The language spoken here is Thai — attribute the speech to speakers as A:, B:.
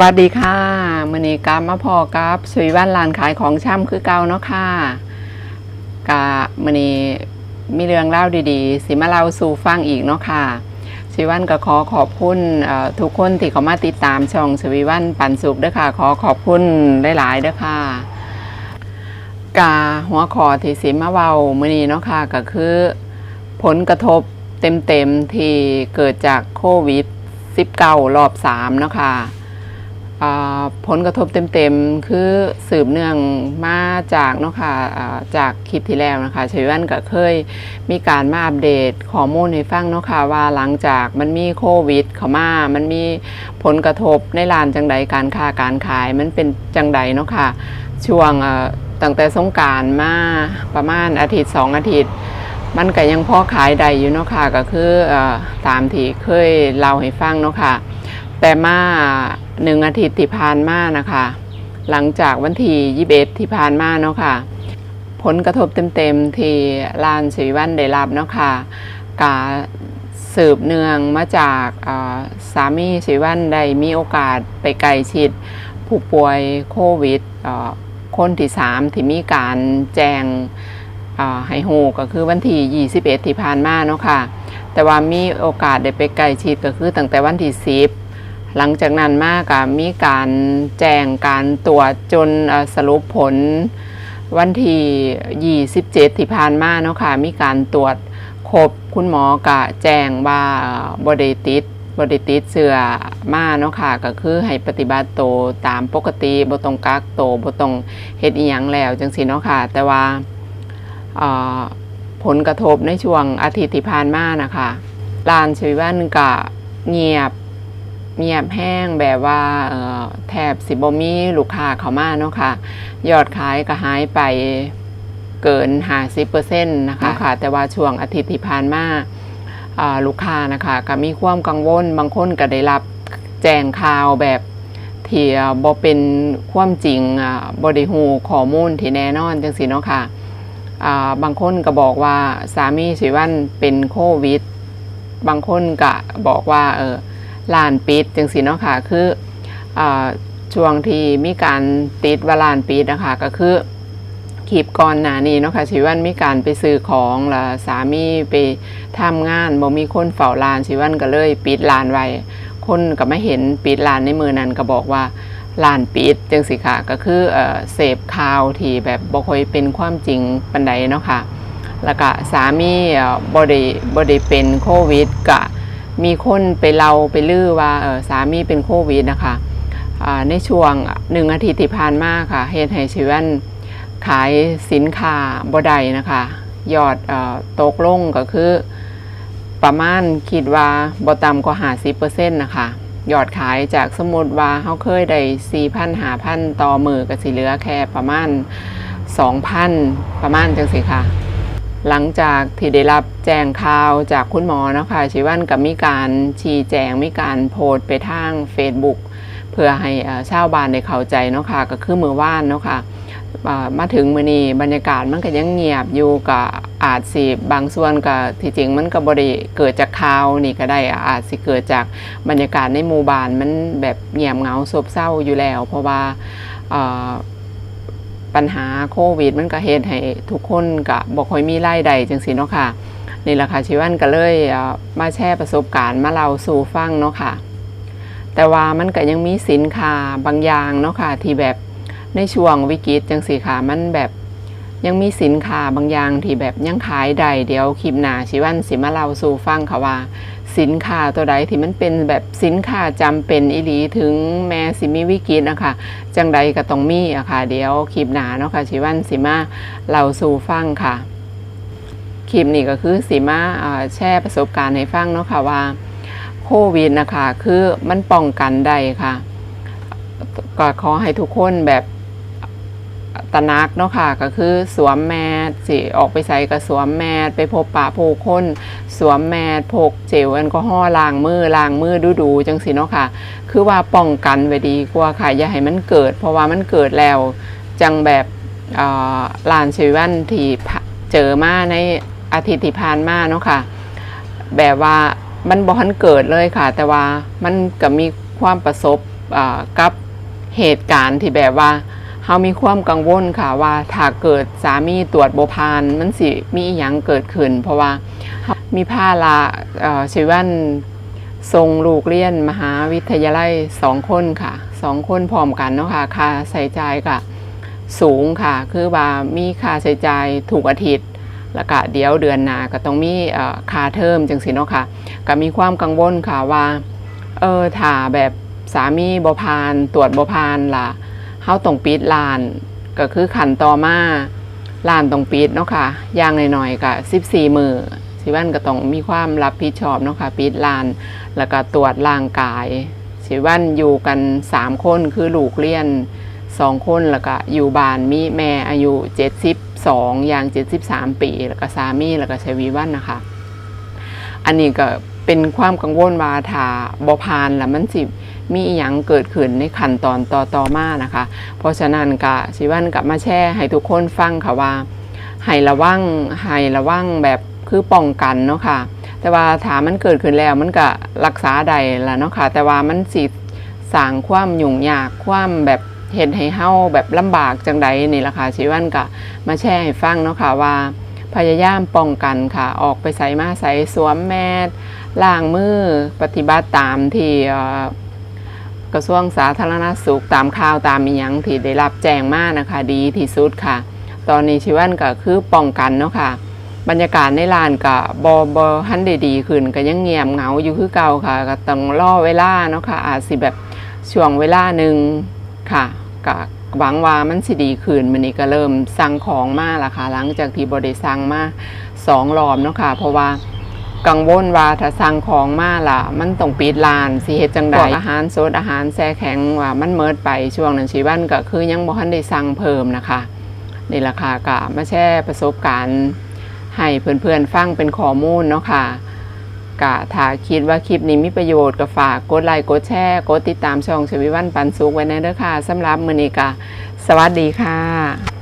A: วัสดีค่ะมือนี้กลับมาพอกับสุยวันลานขายของช่ำคือเก่าเนาะค่ะกะมือนี้มีเรื่องเล่าดีๆ สิมาเล่าสู่ฟังอีกเนาะค่ะสุยวันก็ขอขอบคุณทุกคนที่เขามาติดตามช่องสุยวันปันสุขด้วยค่ะ ขอขอบคุณหลายๆด้วยค่ะกาหัวขอที่สิมาเว้ามือนี้เนาะค่ะก็คือ ผลกระทบเต็มๆที่เกิดจากโควิด19รอบ3เนาะค่ะ ผลกระทบเต็มๆ คือสืบเนื่องมาจากเนาะค่ะอ่าจากคลิปที่แล้วนะคะชยวันก็เคยมีการมาอัปเดตข้อมูลให้ฟังเนาะค่ะว่าหลังจากมันมีโควิดเข้ามา มันมีผลกระทบในลานจังใดการค้าการขาย มันเป็นจังใดเนาะค่ะช่วงตั้งแต่สงการมาประมาณอาทิตย์สองอาทิตย์ มันก็ยังพอขายได้อยู่เนาะค่ะก็คืออตามที่เคยเล่าให้ฟังเนาะค่ะ แต่มาหนึ่งอาทิตย์ที่ผ่านมานะคะ หลังจากวันที่ยี่สิบเอ็ดที่ผ่านมาเนาะค่ะ ผลกระทบเต็มๆที่ลานสีวันได้รับเนาะค่ะกาสืบเนื่องมาจากสามีสีวันได้มีโอกาสไปไกลชิด ผู้ป่วยโควิดคนที่สามที่มีการแจ้งอ่าให้ฮูก็คือวันที่ 21 ที่ผ่านมาเนาะค่ะ แต่ว่ามีโอกาสได้ไปใกลชิดก็คือตั้งแต่วันที่ 10 หลังจากนั้นมากก็มีการแจ้งการตรวจจนสรุปผลวันที่27ที่ผ่านมาเนาะค่ะมีการตรวจครบคุณหมอก็แจ้งว่าบไดติดบไดติดเสือมาเนาะค่ะก็คือให้ปฏิบัติโตวตามปกติบ่ต้องกักโตวบ่ต้องเฮ็ดอีหยังแล้วจังซี่เนาะค่ะ แต่ว่าผลกระทบในช่วงอาทิตย์ที่ผ่านมานะคะร้านชีวันก็เงียบ เงียบแห้งแบบว่าเอ่อแทบสิบมีลูกค้าเข้ามาเนาะค่ะ ยอดขายก็หายไปเกิน50%นะคะค่ะแต่ว่าช่วงอาทิตย์ที่ผ่านมาอ่าลูกค้านะคะก็มีความกังวลบางคนก็ได้รับแจ้งข่าวแบบที่บ่เป็นความจริงอ่าบ่ได้ฮู้ข้อมูลที่แน่นอนจังซี่เนาะค่ะอ่าบางคนก็บอกว่าสามีสิวันเป็นโควิด บางคนก็บอกว่าเออ ลานปิดจังสิเนาะค่ะคืออช่วงที่มีการติดว่าลานปิดนะคะก็คือคลิปก่อนหน้านี้เนาะค่ะชิวันมีการไปซื้อของล้วสามีไปทำงานบ่มีคนเฝ้าลานชิวันก็เลยปิดลานไว้คนก็ไม่เห็นปิดลานในมือนั้นก็บอกว่าลานปิดจังสิค่ะก็คือเอเสพข่าวที่แบบบ่ค่อยเป็นความจริงปันใดเนาะค่ะแล้วก็สามีเอ่อบ่ได้บ่ได้เป็นโควิดก็ มีคนไปเล่าไปลือว่าสามีเป็นโควิดนะคะในช่วงหนึ่งอาทิตย์ที่ผ่านมาค่ะเฮ็ดให้ชีวันขายสินค้าบ่ได้นะคะยอดอตกลงก็คือ ประมาณคิดว่าบต่ำกว่า50%นต์นะคะยอดขายจากสมมติว่าเขาเคยได้4,000 5,000ต่อมือก็สิเหลือแค่ประมาณ2,000ประมาณจังสิค่ะ หลังจากที่ได้รับแจ้งข่าวจากคุณหมอเนาะคะชิวันกับมีการชี้แจงมีการโพสต์ไปทาง Facebook เพื่อให้ชาวบ้านได้เข้าใจเนาะค่ะก็คือมือว่านเนาะค่ะอ่ามาถึงมือนี้บรรยากาศมันก็ยังเงียบอยู่กับอาจสิบางส่วนก็ที่จริงมันก็บริเกิดจากข่าวนี่ก็ได้อาจสิเกิดจากบรรยากาศในหมู่บ้านมันแบบเงียบเหงาโศบเศร้าอยู่แล้ว เพราะว่า ปัญหาโควิด มันก็เฮตให้ทุกคนก็บ่ค่อยมีรายได้จังซี่เนาะค่ะนี่แหละค่ะชีวันก็เลยมาแชร์ประสบการณ์มาเล่าสู่ฟังเนาะค่ะ แต่ว่ามันก็ยังมีสินค้าบางอย่างเนาะค่ะที่แบบในช่วงวิกฤตจังสี่ค่ะมันแบบ ยังมีสินค้าบางอย่างที่แบบยังขายได้เดี๋ยวคลิปหน้าชีวันสิมาเล่าสู่ฟังค่ะว่า สินค้าตัวใดที่มันเป็นแบบสินค้าจำเป็นอีหลีถึงแม้สิมีวิกฤตนะคะจังใดก็ต้องมีอะค่ะเดี๋ยวคลิปหนาเนาะค่ะชิวันสิมาเราสู่ฟังค่ะคลิปนี้ก็คือสิมาอ่าแชร์ประสบการณ์ให้ฟังเนาะค่ะว่าโควิดนะคะคือมันป้องกันได้ค่ะก็ขอให้ทุกคนแบบ ตระหนักเนาะค่ะก็คือสวมแมสสิออกไปใส่ก็สวมแมสไปพบปะผู้คนสวมแมสพกเจลแอลกอฮอล์ล้างมือล้างมือดูๆจังสิเนาะค่ะ คือว่าป้องกันไว้ดีกว่าค่ะอย่าให้มันเกิด เพราะว่ามันเกิดแล้วจังแบบอ่อลานชีวันที่เจอมาในอาทิตย์ที่ผ่านมาเนาะค่ะ แบบว่ามันบ่ทันเกิดเลยค่ะ แต่ว่ามันก็มีความประสบอ่ากับเหตุการณ์ที่แบบว่า เฮามีความกังวลค่ะว่าถ้าเกิดสามีตรวจโบ่ผ่านมันสิมีอหยังเกิดขึ้น เพราะว่ามีภาระชีวันส่งลูกเรียนมหาวิทยาลัยสองคนค่ะสองคนพร้อมกันเนาะค่ะค่าใช้จ่ายก็สูงค่ะ คือว่ามีค่าใช้จ่ายถูกอาทิตย์แล้วก็เดี๋ยวเดือนหน้าก็ต้องมีค่าเทอมจังสิเนาะค่ะก็มีความกังวลค่ะว่าเออถ้าแบบสามีบพานตรวจบพานล่ะ เฮาต้องปิดร้าน ก็คือขันต่อมาร้านต้องปิดเนาะค่ะย่างหน่อยๆก็14มือสิวันก็ต้องมีความรับผิดชอบเนาะค่ะปิดร้าน แล้วก็ตรวจร่างกาย สิวันอยู่กัน3คนคือลูกเรียน2คนแล้วก็อยู่บ้านมีแม่อายุ72อย่าง73ปี แล้วก็สามีแล้วก็ชวีวันนะคะ อันนี้ก็ เป็นความกังวลว่าถ้าบ่พานแล้วมันสิมีอหยังเกิดขึ้นในขั้นตอนต่อต่อมานะคะ เพราะฉะนั้นก็สิวันกับมาแชร์ให้ทุกคนฟังค่ะว่าให้ระวังให้ระวังแบบคือป้องกันเนาะค่ะ แต่ว่าถามันเกิดขึ้นแล้วมันก็รักษาได้ละเนาะค่ะ แต่ว่ามันสิสร้างความยุ่งยากความแบบเห็นให้เฮาแบบลำบากจังใดนี่ล่ะค่ะสิวันก็มาแชร์ให้ฟังเนาะค่ะว่า พยายามป้องกันค่ะ ออกไปใส่มาใส่สวมแมส ล้างมือปฏิบัติตามที่กระทรวงสาธารณสุขตามข่าวตามมียังที่ได้รับแจ้งมานะคะดีที่สุดค่ะ ตอนนี้ชิวันก็คือป้องกันเนาะค่ะ บรรยากาศในลานก็บอบอฮันได้ดีขึ้นก็ยังเงียบเหงาอยู่คือเก่าค่ะ ก็ต้องรอเวลาเนาะค่ะ อาจสิแบบช่วงเวลาหนึ่งค่ะก็หวังว่ามันสิดีขึ้นมันนี้ก็เริ่มสั่งของมาละค่ะ หลังจากที่บริสั่งมาสองรอบเนาะค่ะเพราะว่า กังวลว่าถ้าสั่งของมาล่ะ มันต้องปิดร้านสิเฮ็ดจังใดอาหารสดอาหารแช่แข็งว่ามันเมิดไปช่วงนั้นชีวันก็คือยังบ่ทันได้สั่งเพิ่มนะคะนี่แหละค่ะก็มาแชร์ประสบการณ์ให้เพื่อนๆฟังเป็นข้อมูลเนาะค่ะกะถ้าคิดว่าคลิปนี้มีประโยชน์ก็ฝากกดไลค์กดแชร์กดติดตามช่องชวิวันปันสุขไว้ในเด้อค่ะสำหรับมื้อนี้ก็สวัสดีค่ะ